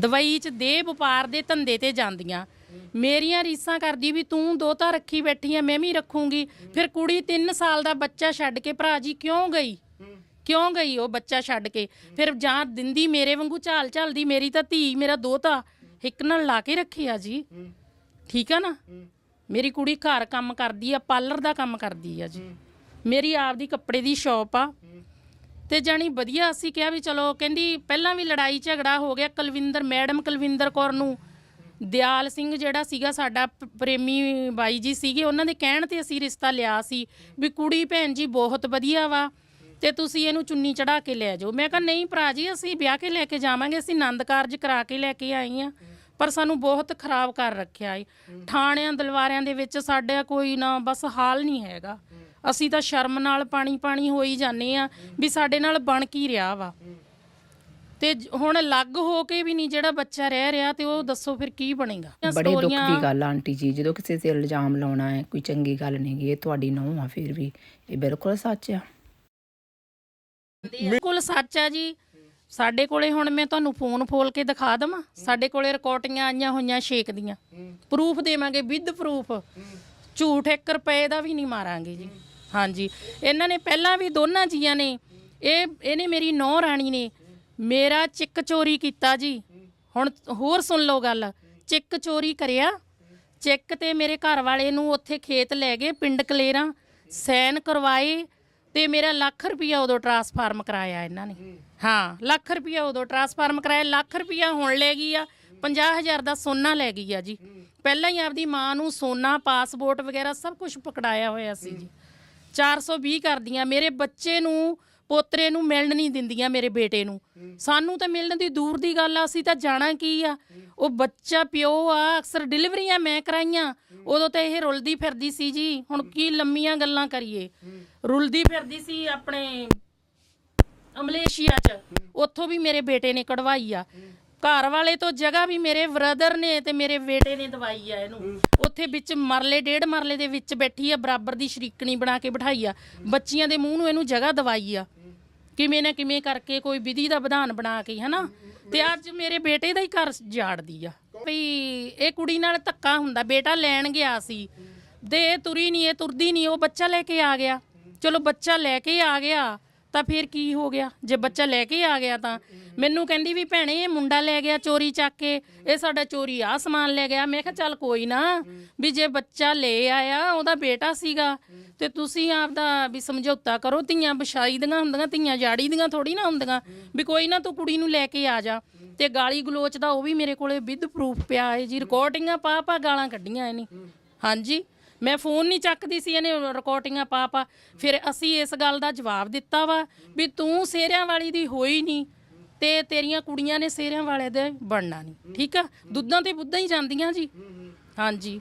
ਦਵਾਈ 'ਚ ਦੇ ਵਪਾਰ ਦੇ ਧੰਦੇ ਤੇ ਜਾਂਦੀਆਂ। ਮੇਰੀਆਂ ਰੀਸਾਂ ਕਰਦੀ ਵੀ ਤੂੰ ਦੋ ਤਾਂ ਰੱਖੀ ਬੈਠੀ ਆ, ਮੈਂ ਵੀ ਰੱਖੂੰਗੀ। ਫਿਰ ਕੁੜੀ 3 ਸਾਲ ਦਾ ਬੱਚਾ ਛੱਡ ਕੇ ਭਰਾ ਜੀ ਕਿਉਂ ਗਈ? ਕਿਉਂ ਗਈ ਉਹ ਬੱਚਾ ਛੱਡ ਕੇ? ਫਿਰ ਜਾਂ ਦਿੰਦੀ ਮੇਰੇ ਵਾਂਗੂ ਝਾਲ ਝਾਲਦੀ, ਮੇਰੀ ਤਾਂ ਧੀ, ਮੇਰਾ ਦੋਤਾ, ਇੱਕ ਨਾਲ ਲਾ ਕੇ ਰੱਖੀ ਆ ਜੀ। ਠੀਕ ਆ ਨਾ? ਮੇਰੀ ਕੁੜੀ ਘਰ ਕੰਮ ਕਰਦੀ ਆ, ਪਾਰਲਰ ਦਾ ਕੰਮ ਕਰਦੀ ਆ ਜੀ। ਮੇਰੀ ਆਪਦੀ ਕੱਪੜੇ ਦੀ ਸ਼ਾਪ ਆ ਤੇ ਜਾਣੀ ਵਧੀਆ ਅਸੀਂ ਕਿਹਾ ਵੀ ਚਲੋ ਕਹਿੰਦੀ ਪਹਿਲਾਂ ਵੀ ਲੜਾਈ ਝਗੜਾ ਹੋ ਗਿਆ ਕੁਲਵਿੰਦਰ ਮੈਡਮ ਕੁਲਵਿੰਦਰ ਕੌਰ ਨੂੰ। ਦਿਆਲ ਸਿੰਘ ਜਿਹੜਾ ਸੀਗਾ ਸਾਡਾ ਪ੍ਰੇਮੀ ਬਾਈ ਜੀ ਸੀਗੇ ਉਹਨਾਂ ਦੇ ਕਹਿਣ ਤੇ ਅਸੀਂ ਰਿਸ਼ਤਾ ਲਿਆ ਸੀ ਵੀ ਕੁੜੀ ਭੈਣ ਜੀ ਬਹੁਤ ਵਧੀਆ ਵਾ ਤੇ ਤੁਸੀਂ ਇਹਨੂੰ ਚੁੰਨੀ ਚੜਾ ਕੇ ਲੈ ਜਾਓ। ਮੈਂ ਕਿਹਾ ਨਹੀਂ ਭਰਾ ਜੀ ਅਸੀਂ ਵਿਆਹ ਕੇ ਲੈ ਕੇ ਜਾਵਾਂਗੇ ਅਸੀਂ ਆਨੰਦ ਕਾਰਜ ਕਰਾ ਕੇ ਲੈ ਕੇ ਆਈ ਆ ਪਰ ਸਾਨੂੰ ਬਹੁਤ ਖਰਾਬ ਕਰ ਰੱਖਿਆ ਏ। ਥਾਣਿਆਂ ਦਲਵਾਰਿਆਂ ਦੇ ਵਿੱਚ ਸਾਡਾ ਕੋਈ ਨਾ ਬਸ ਹਾਲ ਨਹੀਂ ਹੈਗਾ। ਅਸੀਂ ਤਾਂ ਸ਼ਰਮ ਨਾਲ ਪਾਣੀ ਪਾਣੀ ਹੋਈ ਜਾਂਦੇ ਆ ਵੀ ਸਾਡੇ ਨਾਲ ਬਣ ਕੀ ਰਿਹਾ ਵਾ। ਤੇ ਜ- ਹੁਣ ਅਲੱਗ ਹੋ ਕੇ ਵੀ ਨਹੀਂ ਜਿਹੜਾ ਬੱਚਾ ਰਹਿ ਰਿਹਾ ਤੇ ਉਹ ਦੱਸੋ ਫਿਰ ਕੀ ਬਣੇਗਾ? ਬੜੇ ਦੁੱਖ ਸਟੋਰੀਆਂ- ਦੀ ਗੱਲ ਆ ਆਂਟੀ ਜੀ ਜਦੋਂ ਕਿਸੇ ਤੇ ਇਲਜ਼ਾਮ ਲਾਉਣਾ ਹੈ ਕੋਈ ਚੰਗੀ ਗੱਲ ਨਹੀਂ ਗੀ ਇਹ ਤੁਹਾਡੀ ਨੂੰਹ ਆ ਫਿਰ ਵੀ ਇਹ ਬਿਲਕੁਲ ਸੱਚ ਆ। ਬਿਲਕੁਲ ਸੱਚ ਆ ਜੀ। ਸਾਡੇ ਕੋਲੇ ਹੁਣ ਮੈਂ ਤੁਹਾਨੂੰ ਫੋਨ ਫੋਲ ਕੇ ਦਿਖਾ ਦਵਾਂ। ਸਾਡੇ ਕੋਲੇ ਰਿਕਾਰਡਿੰਗਾਂ ਆਈਆਂ ਹੋਈਆਂ ਸ਼ੇਕ ਦੀਆਂ। ਪ੍ਰੂਫ ਦੇਵਾਂਗੇ ਵਿਦ ਪ੍ਰੂਫ। ਝੂਠ 1 ਰੁਪਏ ਦਾ ਵੀ ਨਹੀਂ ਮਾਰਾਂਗੇ ਜੀ। ਹਾਂਜੀ। ਇਹਨਾਂ ਨੇ ਪਹਿਲਾਂ ਵੀ ਦੋਨਾਂ ਜੀਆਂ ਨੇ, ਇਹ ਇਹਨੇ ਮੇਰੀ ਨੌ ਰਾਣੀ ਨੇ। ਮੇਰਾ ਚਿੱਕ ਚੋਰੀ ਕੀਤਾ ਜੀ। ਹੁਣ ਹੋਰ ਸੁਣ ਲਓ ਗੱਲ। ਚਿੱਕ ਚੋਰੀ ਕਰਿਆ। ਚਿੱਕ ਤੇ ਮੇਰੇ ਘਰ ਵਾਲੇ ਨੂੰ ਉੱਥੇ ਖੇਤ ਲੈ ਗਏ, ਪਿੰਡ ਕਲੇਰਾਂ। ਸੈਨ ਕਰਵਾਏ ਤੇ ਮੇਰਾ ਲੱਖ ਰੁਪਇਆ ਉਦੋਂ ਟਰਾਂਸਫਾਰਮ ਕਰਾਇਆ ਇਹਨਾਂ ਨੇ। ਹਾਂ, ਲੱਖ ਰੁਪਇਆ ਉਦੋਂ ਟਰਾਂਸਫਾਰਮ ਕਰਾਇਆ। ਲੱਖ ਰੁਪਇਆ ਹੁਣ ਲੈ ਗਈ ਆ। 50000 ਦਾ ਸੋਨਾ ਲੈ ਗਈ ਆ ਜੀ। ਪਹਿਲਾਂ ਹੀ ਆਪਦੀ ਮਾਂ ਨੂੰ ਸੋਨਾ, ਪਾਸਪੋਰਟ ਵਗੈਰਾ ਸਭ ਕੁਝ ਪਕੜਾਇਆ ਹੋਇਆ ਸੀ ਜੀ। 420 ਕਰਦੀਆਂ। ਮੇਰੇ ਬੱਚੇ ਨੂੰ, ਪੋਤਰੇ ਨੂੰ ਮਿਲਣ ਨਹੀਂ ਦਿੰਦੀਆਂ ਮੇਰੇ ਬੇਟੇ ਨੂੰ। ਸਾਨੂੰ ਤਾਂ ਮਿਲਣ ਦੀ ਦੂਰ ਦੀ ਗੱਲ ਆ, ਅਸੀਂ ਤਾਂ ਜਾਣਾ ਕੀ ਆ? ਉਹ ਬੱਚਾ, ਪਿਓ ਆ, ਅਕਸਰ ਡਿਲੀਵਰੀਆਂ ਮੈਂ ਕਰਾਈਆਂ। ਉਦੋਂ ਤਾਂ ਇਹ ਰੁਲਦੀ ਫਿਰਦੀ ਸੀ ਜੀ। ਹੁਣ ਕੀ ਲੰਮੀਆਂ ਗੱਲਾਂ ਕਰੀਏ। ਰੁਲਦੀ ਫਿਰਦੀ ਸੀ ਆਪਣੇ ਮਲੇਸ਼ੀਆ 'ਚ। ਉੱਥੋਂ ਵੀ ਮੇਰੇ ਬੇਟੇ ਨੇ ਕਢਵਾਈ ਆ। ਘਰ ਵਾਲੇ ਤੋਂ ਜਗ੍ਹਾ ਵੀ ਮੇਰੇ ਬ੍ਰਦਰ ਨੇ ਤੇ ਮੇਰੇ ਬੇਟੇ ਨੇ ਦਵਾਈ ਆ ਇਹਨੂੰ। ਉੱਥੇ ਵਿੱਚ ਮਰਲੇ, ਡੇਢ ਮਰਲੇ ਦੇ ਵਿੱਚ ਬੈਠੀ ਆ, ਬਰਾਬਰ ਦੀ ਸ਼ਰੀਕਣੀ ਬਣਾ ਕੇ ਬਿਠਾਈ ਆ। ਬੱਚੀਆਂ ਦੇ ਮੂੰਹ ਨੂੰ ਇਹਨੂੰ ਜਗ੍ਹਾ ਦਵਾਈ ਆ। ਕਿਵੇਂ ਨਾ ਕਿਵੇਂ ਕਰਕੇ ਕੋਈ ਵਿਧੀ ਦਾ ਵਿਧਾਨ ਬਣਾ ਕੇ, ਹਨਾ? ਤੇ ਅੱਜ ਮੇਰੇ ਬੇਟੇ ਦਾ ਹੀ ਘਰ ਜਾੜਦੀ ਆ। ਵੀ ਇਹ ਕੁੜੀ ਨਾਲ ਧੱਕਾ ਹੁੰਦਾ, ਬੇਟਾ ਲੈਣ ਗਿਆ ਸੀ। ਦੇ ਇਹ ਤੁਰੀ ਨਹੀਂ ਇਹ ਤੁਰਦੀ ਨਹੀਂ ਉਹ ਬੱਚਾ ਲੈ ਕੇ ਆ ਗਿਆ। ਚਲੋ ਬੱਚਾ ਲੈ ਕੇ ਆ ਗਿਆ। ਤਾਂ ਫਿਰ ਕੀ ਹੋ ਗਿਆ? ਜੇ ਬੱਚਾ ਲੈ ਕੇ ਆ ਗਿਆ ਤਾਂ। ਮੈਨੂੰ ਕਹਿੰਦੀ ਵੀ ਭੈਣੇ, ਇਹ ਮੁੰਡਾ ਲੈ ਗਿਆ ਚੋਰੀ ਚੱਕ ਕੇ। ਇਹ ਸਾਡਾ ਚੋਰੀ ਆ ਸਮਾਨ ਲੈ ਗਿਆ। ਮੈਂ ਕਿਹਾ, ਚੱਲ ਕੋਈ ਨਾ। ਵੀ ਜੇ ਬੱਚਾ ਲੈ ਆਇਆ, ਉਹਦਾ ਬੇਟਾ ਸੀਗਾ। ਤੇ ਤੁਸੀਂ ਆਪਦਾ ਵੀ ਸਮਝੌਤਾ ਕਰੋ, ਧੀਆਂ ਵਿਛਾਈ ਦੀਆਂ ਹੁੰਦੀਆਂ, ਧੀਆਂ ਜਾੜੀ ਦੀਆਂ ਥੋੜੀ ਨਾ ਹੁੰਦੀਆਂ। ਵੀ ਕੋਈ ਨਾ ਤੂੰ ਕੁੜੀ ਨੂੰ ਲੈ ਕੇ ਆ ਜਾ। ਤੇ ਗਾਲੀ ਗਲੋਚ ਦਾ ਉਹ ਵੀ ਮੇਰੇ ਕੋਲੇ ਵਿਦ ਪ੍ਰੂਫ ਪਿਆ ਹੈ ਜੀ। ਰਿਕਾਰਡਿੰਗਾਂ ਪਾ ਪਾ ਗਾਲਾਂ ਕੱਢੀਆਂ ਇਹਨੇ। ਹਾਂਜੀ। ਮੈਂ ਫੋਨ ਨਹੀਂ ਚੱਕਦੀ ਸੀ, ਇਹਨੇ ਰਿਕਾਰਡਿੰਗਾਂ ਪਾ ਪਾ। ਫਿਰ ਅਸੀਂ ਇਸ ਗੱਲ ਦਾ ਜਵਾਬ ਦਿੱਤਾ ਵਾ ਵੀ ਤੂੰ ਸੇਰਿਆਂ ਵਾਲੀ ਦੀ ਹੋਈ ਨਹੀਂ ਤੇ ਤੇਰੀਆਂ ਕੁੜੀਆਂ ਨੇ ਸੇਰਿਆਂ ਵਾਲੇ ਦੇ ਬਣਨਾ ਨਹੀਂ, ਠੀਕ ਆ? ਦੁੱਧਾਂ ਤੇ ਬੁੱਧਾਂ ਹੀ ਜਾਂਦੀਆਂ ਜੀ। ਹਾਂਜੀ।